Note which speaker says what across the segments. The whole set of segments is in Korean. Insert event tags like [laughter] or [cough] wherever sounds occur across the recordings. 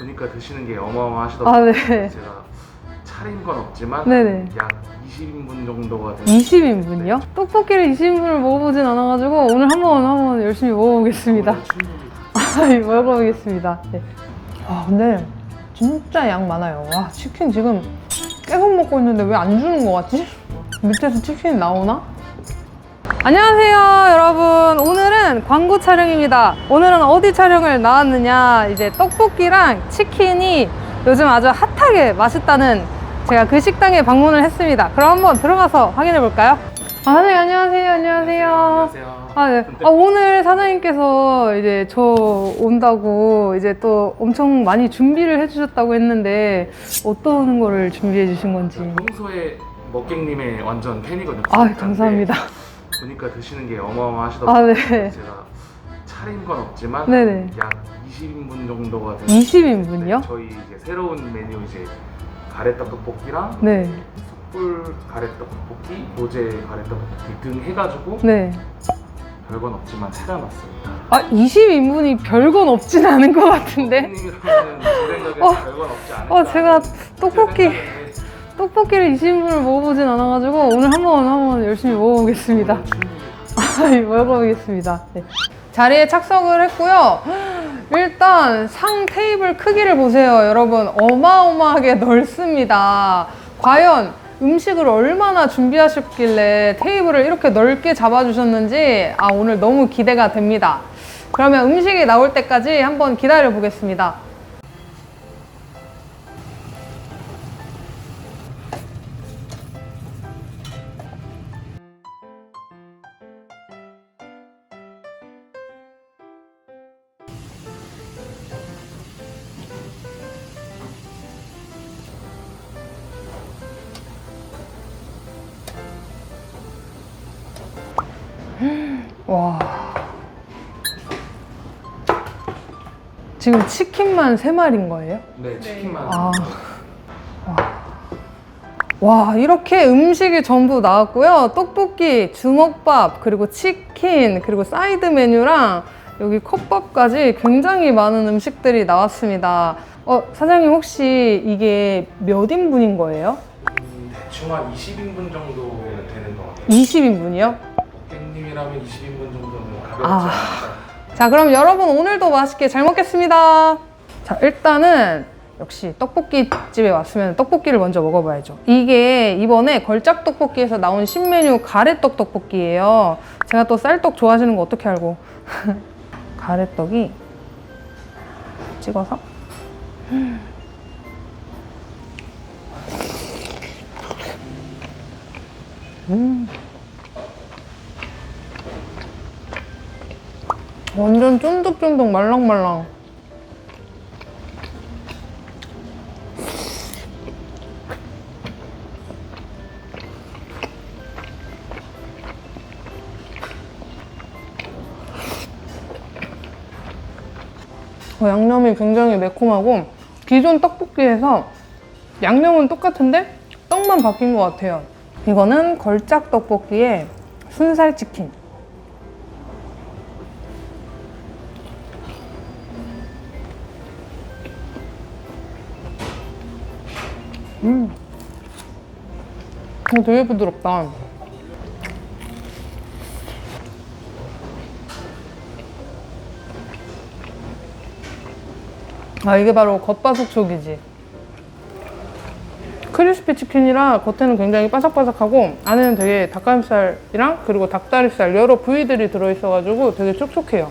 Speaker 1: 보니까 드시는 게 어마어마하시더라고요.
Speaker 2: 아, 네.
Speaker 1: 제가 차린 건 없지만
Speaker 2: 네네.
Speaker 1: 약 20인분 정도가 되는
Speaker 2: 20인분이요? 떡볶이를 20인분을 먹어보진 않아가지고 오늘 한번 한번 열심히 먹어보겠습니다.
Speaker 1: 오늘 충분히 [laughs]
Speaker 2: 먹어보겠습니다. 네. 아 근데 진짜 양 많아요. 와 치킨 지금 계속 먹고 있는데 왜 안 주는 것 같지? 밑에서 치킨이 나오나? 안녕하세요 여러분 오늘은 광고 촬영입니다 오늘은 어디 촬영을 나왔느냐 이제 떡볶이랑 치킨이 요즘 아주 핫하게 맛있다는 제가 그 식당에 방문을 했습니다 그럼 한번 들어가서 확인해 볼까요? 아 사장님 안녕하세요 안녕하세요
Speaker 1: 안녕하세요.
Speaker 2: 아, 네. 아, 오늘 사장님께서 이제 저 온다고 이제 또 엄청 많이 준비를 해주셨다고 했는데 어떤 거를 준비해 주신 건지.
Speaker 1: 평소에 먹객님의 완전 팬이거든요.
Speaker 2: 아, 감사합니다.
Speaker 1: 보니까 드시는 게 어마어마하시더라고요.
Speaker 2: 아, 네.
Speaker 1: 제가 차린 건 없지만
Speaker 2: 네네.
Speaker 1: 약 20인분 정도가 되는
Speaker 2: 20인분 이요?
Speaker 1: 네, 저희 이제 새로운 메뉴 이제 가래떡 떡볶이랑
Speaker 2: 네.
Speaker 1: 숯불 가래떡 떡볶이, 로제 가래떡 떡볶이 등 해가지고
Speaker 2: 네.
Speaker 1: 별건 없지만 차려놨습니다.
Speaker 2: 아, 20인분이 별건 없진 않은 것 같은데.
Speaker 1: 형님이라면 제 생각에
Speaker 2: 어.
Speaker 1: 별건 없지 않을까.
Speaker 2: 어, 제가 떡볶이,
Speaker 1: 제 생각에
Speaker 2: 떡볶이를 20인분을 먹어보진 않아가지고 오늘 한번 한번 열심히 먹어보겠습니다.
Speaker 1: 오늘 충분히
Speaker 2: 먹어보겠습니다. 네. 자리에 착석을 했고요. 일단 상 테이블 크기를 보세요, 여러분. 어마어마하게 넓습니다. 과연 음식을 얼마나 준비하셨길래 테이블을 이렇게 넓게 잡아주셨는지 아 오늘 너무 기대가 됩니다. 그러면 음식이 나올 때까지 한번 기다려 보겠습니다. 지금 치킨만 세마리인 거예요?
Speaker 1: 네 치킨만
Speaker 2: 아. 와. 와, 이렇게 음식이 전부 나왔고요. 떡볶이, 주먹밥, 그리고 치킨, 그리고 사이드 메뉴랑 여기 컵밥까지 굉장히 많은 음식들이 나왔습니다. 어, 사장님 혹시 이게 몇 인분인 거예요?
Speaker 1: 음, 대충 한 20인분 정도는 되는 것 같아요.
Speaker 2: 20인분이요?
Speaker 1: 먹객님이라면 20인분 정도는 가볍지
Speaker 2: 아.
Speaker 1: 않을까.
Speaker 2: 자, 그럼 여러분 오늘도 맛있게 잘 먹겠습니다. 자, 일단은 역시 떡볶이 집에 왔으면 떡볶이를 먼저 먹어봐야죠. 이게 이번에 걸작 떡볶이에서 나온 신메뉴 가래떡 떡볶이에요. 제가 또 쌀떡 좋아하시는 거 어떻게 알고? [laughs] 가래떡이 찍어서 완전 쫀득쫀득 말랑말랑. 어, 양념이 굉장히 매콤하고 기존 떡볶이에서 양념은 똑같은데 떡만 바뀐 것 같아요. 이거는 걸작 떡볶이에 순살 치킨. 음. 어, 되게 부드럽다. 아, 이게 바로 겉바속촉이지. 크리스피 치킨이라 겉에는 굉장히 바삭바삭하고 안에는 되게 닭가슴살이랑 그리고 닭다리살 여러 부위들이 들어있어가지고 되게 촉촉해요.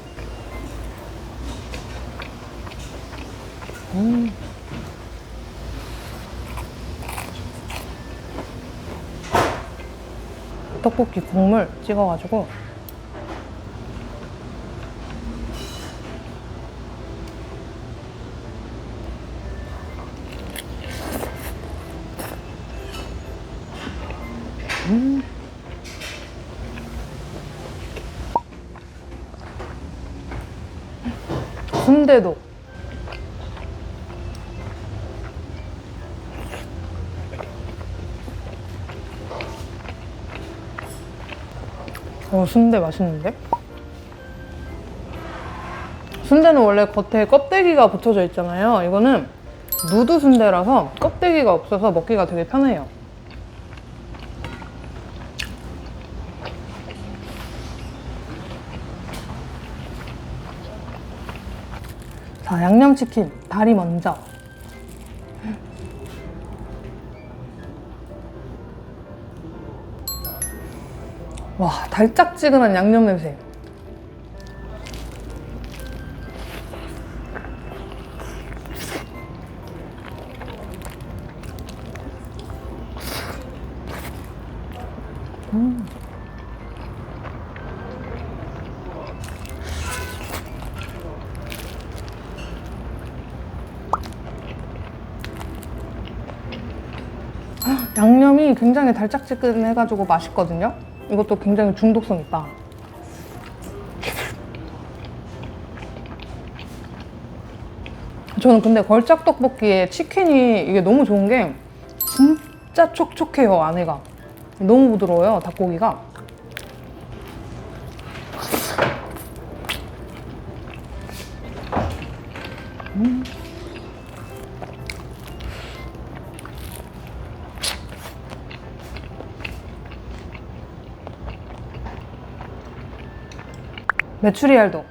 Speaker 2: 떡볶이 국물 찍어가지고. 순대도 어 순대 맛있는데? 순대는 원래 겉에 껍데기가 붙여져 있잖아요. 이거는 누드 순대라서 껍데기가 없어서 먹기가 되게 편해요. 자, 양념치킨 다리 먼저. 와, 달짝지근한 양념 냄새. 양념이 굉장히 달짝지근해가지고 맛있거든요. 이것도 굉장히 중독성 있다. 저는 근데 걸작 떡볶이에 치킨이 이게 너무 좋은 게 진짜 촉촉해요 안에가 너무 부드러워요 닭고기가 메추리 알도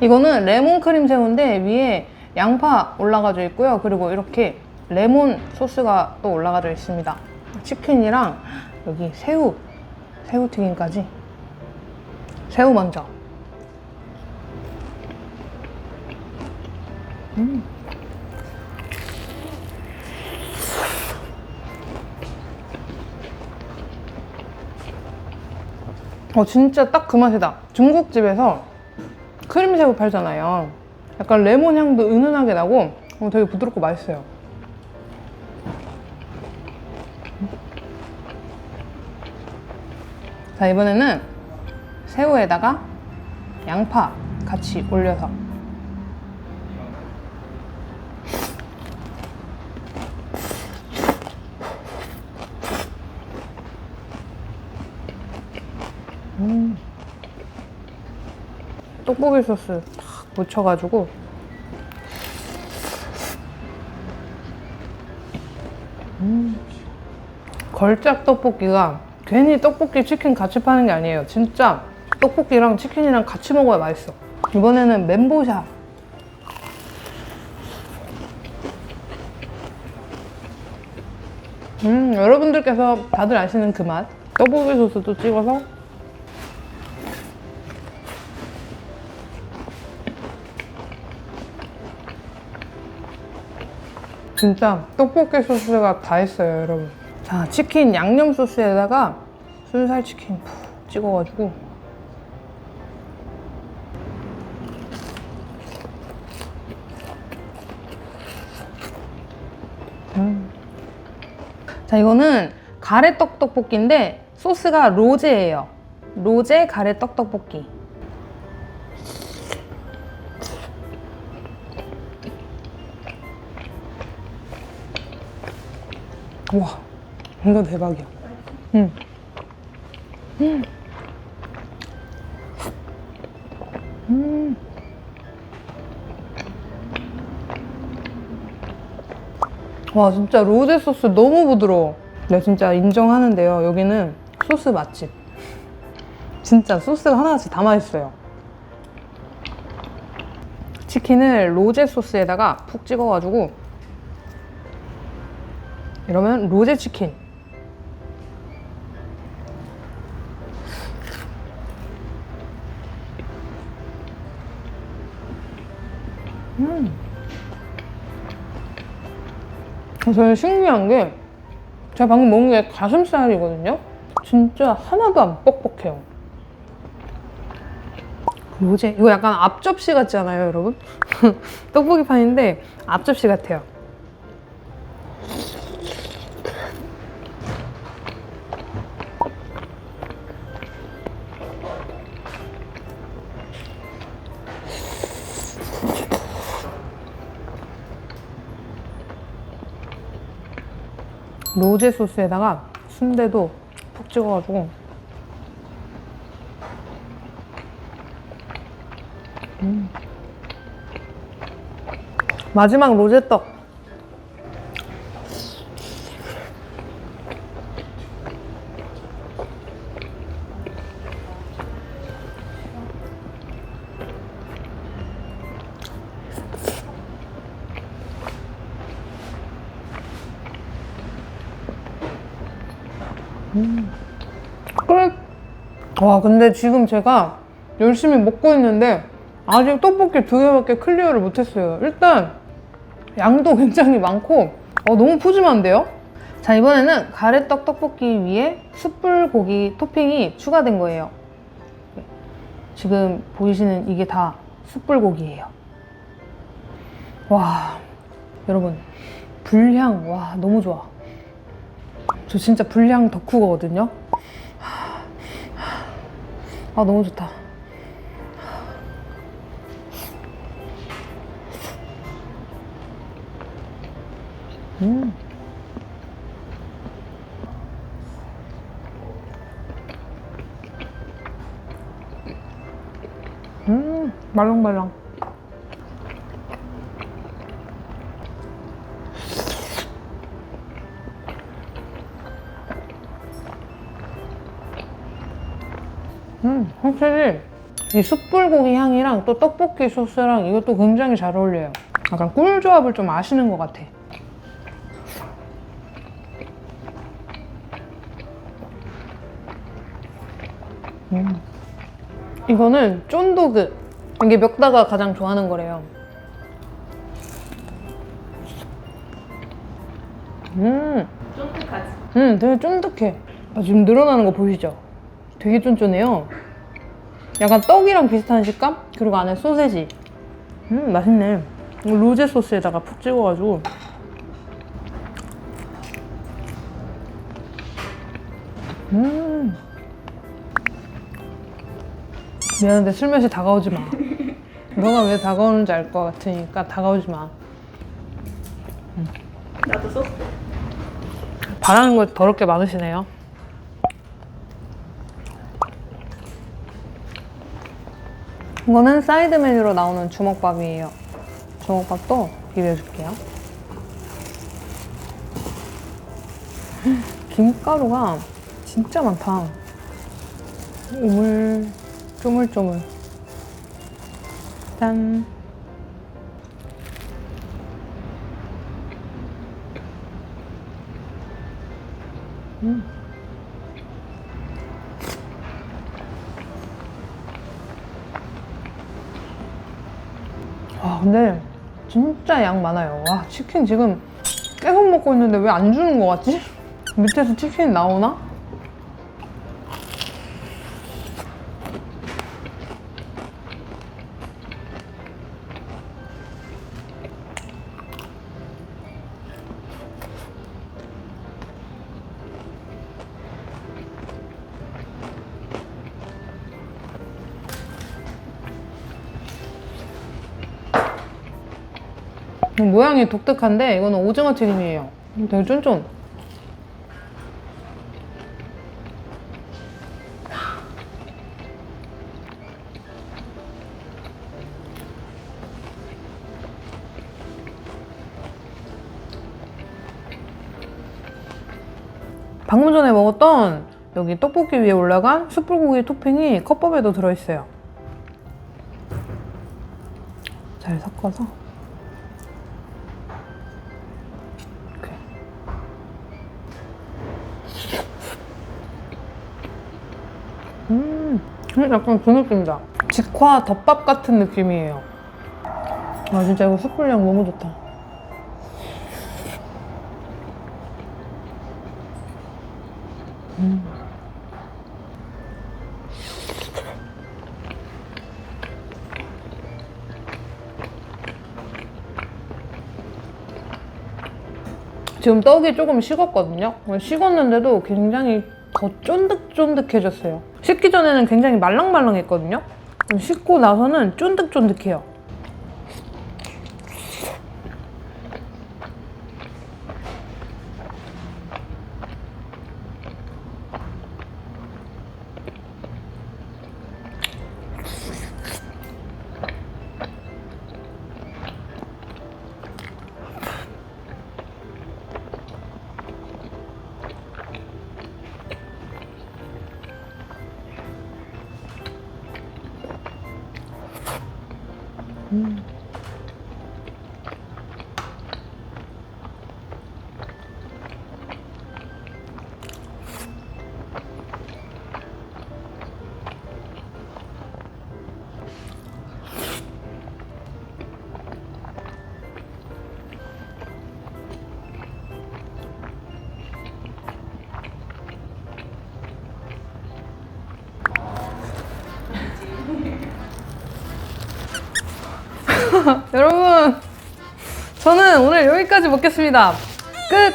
Speaker 2: 이거는 레몬 크림 새우인데 위에 양파 올라가져 있고요. 그리고 이렇게 레몬 소스가 또 올라가져 있습니다. 치킨이랑 여기 새우, 새우 튀김까지. 새우 먼저. 어 진짜 딱 그 맛이다. 중국집에서 크림새우 팔잖아요. 약간 레몬 향도 은은하게 나고 어, 되게 부드럽고 맛있어요. 자 이번에는 새우에다가 양파 같이 올려서. 떡볶이 소스 탁 묻혀가지고. 음. 걸작 떡볶이가 괜히 떡볶이 치킨 같이 파는 게 아니에요. 진짜 떡볶이랑 치킨이랑 같이 먹어야 맛있어 이번에는 멘보샤 음 여러분들께서 다들 아시는 그 맛 떡볶이 소스도 찍어서 진짜 떡볶이 소스가 다 있어요, 여러분. 자, 치킨 양념 소스에다가 순살 치킨 푹 찍어가지고. 자, 이거는 가래떡 떡볶이인데 소스가 로제예요. 로제 가래떡 떡볶이. 와, 이거 대박이야. 응. 음. 음. 와, 진짜 로제 소스 너무 부드러워. 내가 진짜 인정하는데요. 여기는 소스 맛집. 진짜 소스가 하나같이 다 맛있어요. 치킨을 로제 소스에다가 푹 찍어가지고 이러면 로제 치킨. 저는 신기한 게 제가 방금 먹은 게 가슴살이거든요. 진짜 하나도 안 뻑뻑해요. 로제 이거 약간 앞접시 같지 않아요, 여러분? [laughs] 떡볶이 판인데 앞접시 같아요. 로제 소스에다가 순대도 푹 찍어가지고 음. 마지막 로제떡 끝! 와, 근데 지금 제가 열심히 먹고 있는데 아직 떡볶이 두 개밖에 클리어를 못했어요. 일단 양도 [laughs] 굉장히 많고 어, 너무 푸짐한데요? 자, 이번에는 가래떡 떡볶이 위에 숯불 고기 토핑이 추가된 거예요. 지금 보이시는 이게 다 숯불 고기예요. 와, 여러분 불향 와 너무 좋아. 저 진짜 불향 덕후거든요. 아 너무 좋다. 음. 음, 말랑말랑. 음, 확실히 이 숯불고기 향이랑 또 떡볶이 소스랑 이것도 굉장히 잘 어울려요. 약간 꿀 조합을 좀 아시는 것 같아. 음. 이거는 쫀도그. 이게 멱다가 가장 좋아하는 거래요. 음.
Speaker 3: 쫀득하지?
Speaker 2: 음, 되게 쫀득해. 아, 지금 늘어나는 거 보이시죠? 되게 쫀쫀해요. 약간 떡이랑 비슷한 식감? 그리고 안에 소세지. 음, 맛있네. 로제 소스에다가 푹 찍어가지고. 음. 미안한데 술 맛이 다가오지 마. [laughs] 너가 왜 다가오는지 알 것 같으니까 다가오지 마.
Speaker 3: 나도 소스.
Speaker 2: 바라는 거 더럽게 많으시네요. 이거는 사이드 메뉴로 나오는 주먹밥이에요. 주먹밥도 비벼줄게요. 김가루가 진짜 많다. 우물, 쪼물쪼물. 짠. 와 근데 진짜 양 많아요. 와 치킨 지금 계속 먹고 있는데 왜 안 주는 거 같지? 밑에서 치킨 나오나? 모양이 독특한데 이거는 오징어 튀김이에요. 되게 쫀쫀. 방금 전에 먹었던 여기 떡볶이 위에 올라간 숯불고기 토핑이 컵밥에도 들어있어요. 잘 섞어서. 약간 그 느낌이다. 직화 덮밥 같은 느낌이에요. 아, 진짜 이거 숯불향 너무 좋다. 지금 떡이 조금 식었거든요. 식었는데도 굉장히 더 쫀득쫀득해졌어요. 식기 전에는 굉장히 말랑말랑했거든요. 식고 나서는 쫀득쫀득해요. Mm. [laughs] 여러분, 저는 오늘 여기까지 먹겠습니다. 끝!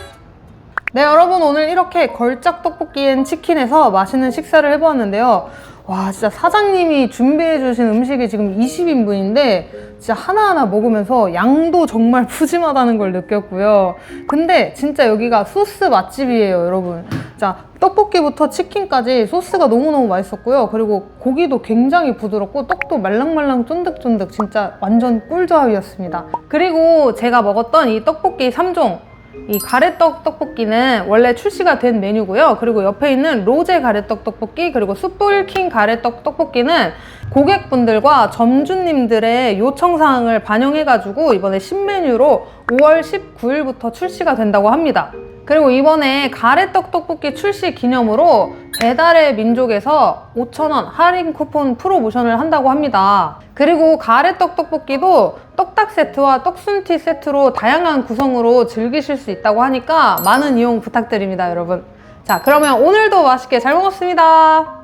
Speaker 2: 네, 여러분, 오늘 이렇게 걸작 떡볶이엔 치킨에서 맛있는 식사를 해보았는데요. 와, 진짜 사장님이 준비해 주신 음식이 지금 20인분인데, 진짜 하나하나 먹으면서 양도 정말 [laughs] 푸짐하다는 걸 느꼈고요. 근데 진짜 여기가 소스 맛집이에요, 여러분. 자, 떡볶이부터 치킨까지 소스가 너무너무 맛있었고요. 그리고 고기도 굉장히 부드럽고 떡도 말랑말랑 쫀득쫀득 진짜 완전 꿀조합이었습니다. 그리고 제가 먹었던 이 떡볶이 3종 이 가래떡 떡볶이는 원래 출시가 된 메뉴고요. 그리고 옆에 있는 로제 가래떡 떡볶이 그리고 숯불킹 가래떡 떡볶이는 고객분들과 점주님들의 요청 사항을 반영해가지고 이번에 신메뉴로 5월 19일부터 출시가 된다고 합니다. 그리고 이번에 가래떡 떡볶이 출시 기념으로 배달의 민족에서 5,000원 할인 쿠폰 프로모션을 한다고 합니다. 그리고 가래떡 떡볶이도 떡닭 세트와 떡순티 세트로 다양한 구성으로 즐기실 수 있다고 하니까 많은 이용 부탁드립니다, 여러분. 자, 그러면 오늘도 맛있게 잘 먹었습니다.